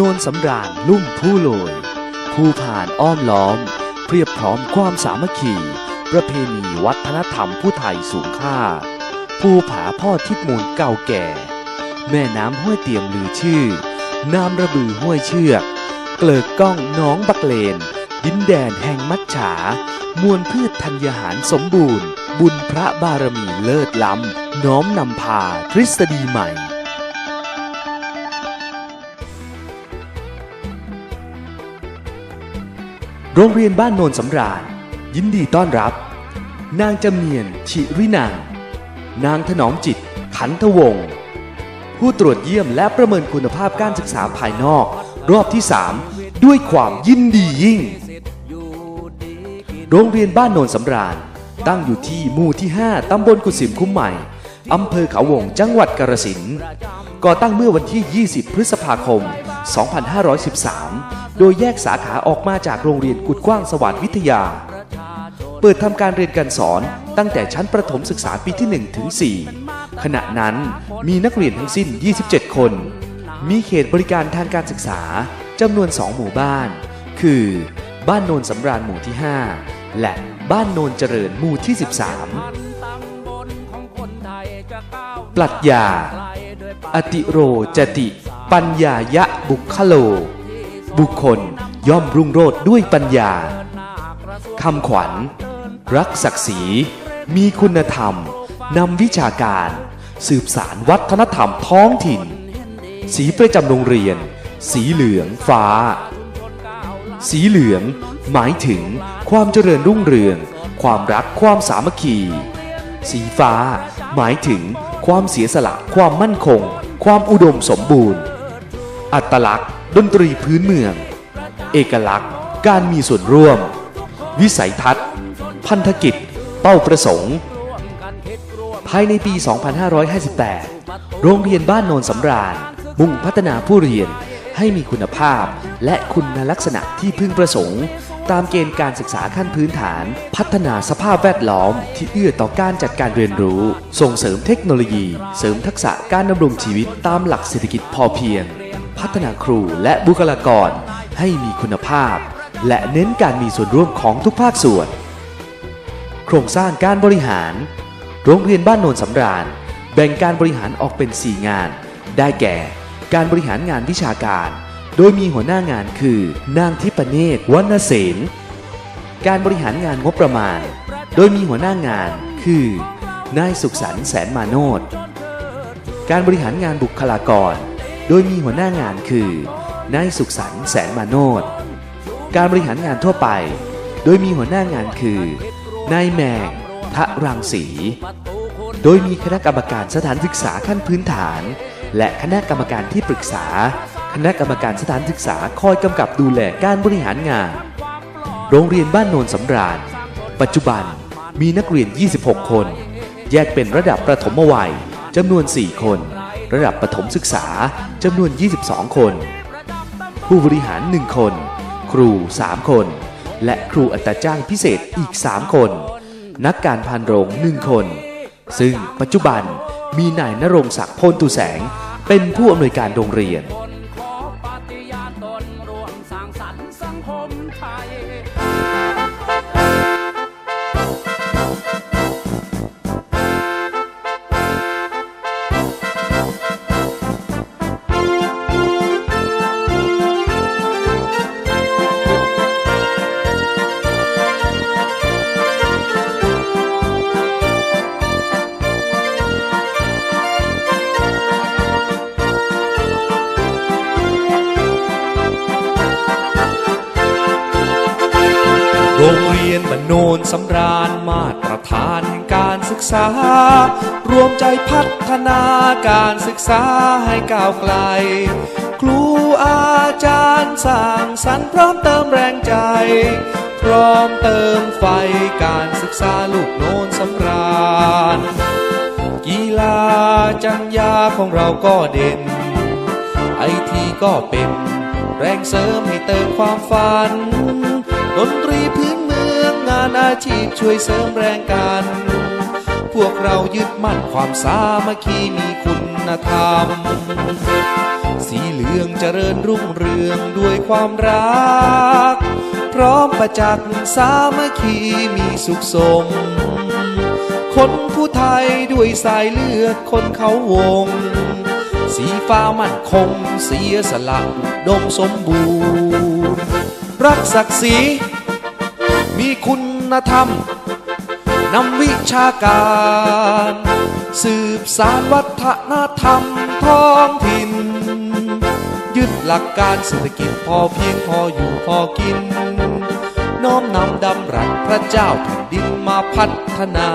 โนนสำราญลุ่มผู้โรยผู้ผ่านอ้อมล้อม เพียบพร้อมความสามัคคี ประเพณีวัฒนธรรมผู้ไทยสูงค่าภูผาพ่อทิศมูลเก่าแก่ แม่น้ำห้วยเตียมลือชื่อ น้ำระบือห้วยเชือก เกลิกก้องน้องบักเลน ดินแดนแห่งมัจฉามวลพืชธัญญาหารสมบูรณ์ บุญพระบารมีเลิศล้ำ น้อมนำพาทฤษฎีใหม่ โรงเรียนบ้านโนนสำราญ ยินดีต้อนรับ นางจำเนียนชิรินังนางถนอมจิต ขันทวงศ์ผู้ตรวจเยี่ยมและประเมินคุณภาพการศึกษาภายนอก รอบที่ 3 ด้วยความยินดียิ่ง โรงเรียนบ้านโนนสำราญ ตั้งอยู่ที่หมู่ที่ 5 ตำบลกุสิมคุ้มใหม่ อำเภอเขาวง จังหวัดกาฬสินธุ์ก่อตั้งเมื่อวันที่ 20 พฤษภาคม 2513 โดยแยกสาขาออกมาจากโรงเรียนกุดกว้างสวัสดิ์วิทยา เปิดทำการเรียนการสอนตั้งแต่ชั้นประถมศึกษาปีที่ 1 ถึง 4 ขณะนั้นมีนักเรียนทั้งสิ้น 27 คน มีเขตบริการทางการศึกษาจำนวน 2 หมู่บ้าน คือ บ้านโนนสำราญหมู่ที่ 5 และบ้านโนนเจริญหมู่ที่ 13ปรัชญาอติโรจติ ปัญญายะบุคโล บุคคลย่อมรุ่งโรจน์ด้วยปัญญาคำขวัญ รักศักดิ์ศรี มีคุณธรรมนำวิชาการ สืบสารวัฒนธรรมท้องถิ่น สีประจำโรงเรียน สีเหลืองฟ้า สีเหลือง หมายถึงความเจริญรุ่งเรือง ความรักความสามัคคี สีฟ้า หมายถึงความเสียสละ ความมั่นคง ความอุดมสมบูรณ์ อัตลักษณ์ ดนตรีพื้นเมือง เอกลักษณ์ การมีส่วนร่วม วิสัยทัศน์ พันธกิจ เป้าประสงค์ ภายในปี 2558 โรงเรียนบ้านโนนสำราญ มุ่งพัฒนาผู้เรียนให้มีคุณภาพและคุณลักษณะที่พึงประสงค์ ตามเกณฑ์การศึกษาขั้นพื้นฐาน พัฒนาสภาพแวดล้อมที่เอื้อต่อการจัดการเรียนรู้ ส่งเสริมเทคโนโลยี เสริมทักษะการดำรงชีวิตตามหลักเศรษฐกิจพอเพียง พัฒนาครูและบุคลากรให้มีคุณภาพ และเน้นการมีส่วนร่วมของทุกภาคส่วน โครงสร้างการบริหาร โรงเรียนบ้านโนนสำราญ แบ่งการบริหารออกเป็น 4 งาน ได้แก่ การบริหารงานวิชาการ โดยมีหัวหน้างานคือ นางทิปเนตวรรณเสนการบริหารงานงบประมาณ โดยมีหัวหน้างานคือ นายสุขสันต์แสนมาโนดการบริหารงานบุคลากร โดยมีหัวหน้างานคือนายสุขสันต์แสนมาโนดการบริหารงานทั่วไป โดยมีหัวหน้างานคือนายแมงทะรังสี โดยมีคณะกรรมการสถานศึกษาขั้นพื้นฐาน และคณะกรรมการที่ปรึกษา คณะกรรมการสถานศึกษาคอยกำกับดูแลการบริหารงาน โรงเรียนบ้านโนนสำราญ ปัจจุบันมีนักเรียน 26 คน แยกเป็นระดับประถมวัยจำนวน 4 คน ระดับประถมศึกษาจำนวน 22 คน ผู้บริหาร 1 คน ครู 3 คน และครูอัตราจ้างพิเศษอีก 3 คน นักการพันโรง 1 คน ซึ่งปัจจุบันมีนายนรงศักดิ์โพนตุแสง เป็นผู้อำนวยการโรงเรียนขอปฏิญาณตนร่วมสร้างสรรค์สังคมไทย งเรียนบ้านโนนสำราญมาตรฐานแห่งการศึกษา รวมใจพัฒนาการศึกษาให้ก้าวไกล ครูอาจารย์สร้างสรรค์พร้อมเติมแรงใจ พร้อมเติมไฟการศึกษาลูกโนนสำราญ กีฬาจัญญาของเราก็เด่น ไอทีก็เป็นแรงเสริมให้เติมความฝัน ดนตรีพื้น งานอาชีพช่วยเสริมแรงกัน พวกเรายึดมั่นความสามัคคีมีคุณคุณธรรม สีเหลืองเจริญรุ่งเรืองด้วยความรัก พร้อมประจักษ์สามัคคีมีสุขสม คนผู้ไทยด้วยสายเลือดคนเขาวง สีฟ้ามั่นคงเสียสละอุดมสมบูรณ์ รักศักดิ์ศรี มีคุณธรรมนำวิชาการ สืบสารวัฒนธรรมท้องถิ่น ยึดหลักการเศรษฐกิจพอเพียงพออยู่พอกิน น้อมนำดำรัสพระเจ้าแผ่นดินมาพัฒนา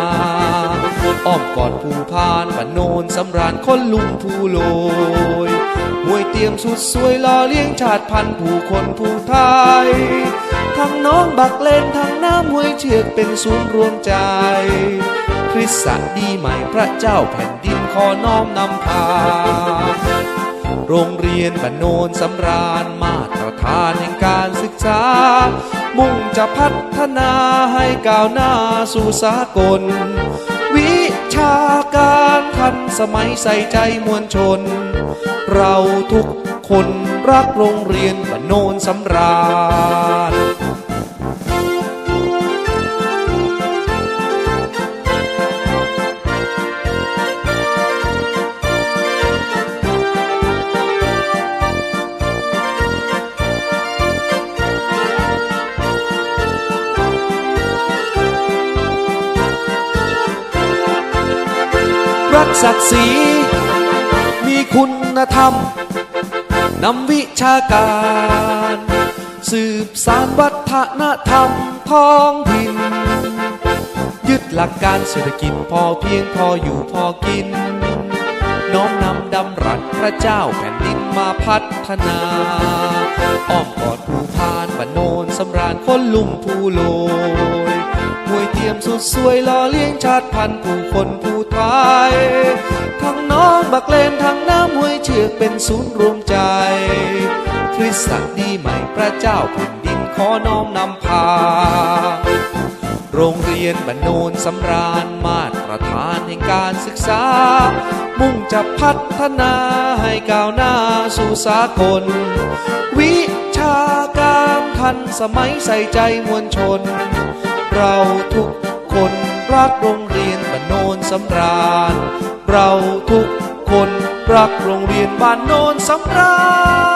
อ้อมกอดภูพานปะโนนสำราญคนลุงผู้โลยมวยเตรียมสุดสวยล่อเลี้ยงชาติพันธุ์ผู้คนผู้ไทย ทั้งน้องบักเลนทั้งน้ำห้วยเชือกเป็นศูนย์รวมใจ คริสตดีใหม่พระเจ้าแผ่นดินขอน้อมนำพา โรงเรียนบ้านโนนสำราญมาตรฐานแห่งการศึกษา มุ่งจะพัฒนาให้ก้าวหน้าสู่สากล วิชาการทันสมัยใส่ใจมวลชน เราทุกคนรักโรงเรียนบ้านโนนสำราญ รักศักดิ์ศรี มีคุณธรรม นำวิชาการ สืบสารวัฒนธรรมท้องถิ่น ยึดหลักการเศรษฐกิจพอเพียงพออยู่พอกิน น้อมนำดำรัสพระเจ้าแผ่นดินมาพัฒนาอ้อมกอดภูพานบ้านโนนสำราญคนลุ่มผู้โล ทียมสุดสวยล่อเลี้ยงชาติพันธุ์ผู้คนผู้ไทย ทั้งน้องบักเลนทั้งน้ำห้วยเชือกเป็นศูนย์รวมใจคริสตดีใหม่พระเจ้าแผ่นดินขอน้อมนำพา โรงเรียนบ้านโนนสำราญมาตรฐานแห่งการศึกษา มุ่งจะพัฒนาให้ก้าวหน้าสู่สากล วิชาการทันสมัยใส่ใจมวลชน เราทุกคนรักโรงเรียนบ้านโนนสำราญ เราทุกคนรักโรงเรียนบ้านโนนสำราญ